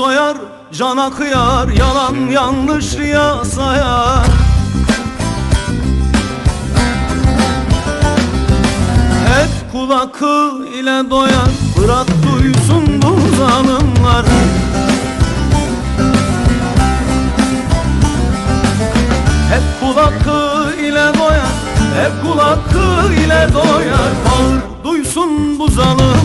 soyar Cana kıyar Yalan yanlış riya sayar Hep kul ile doyar Bırak duysun bu zalimler. Hep kul hakkı ile doyar Hep kul hakkı ile doyar. Bağır duysun bu zalimler.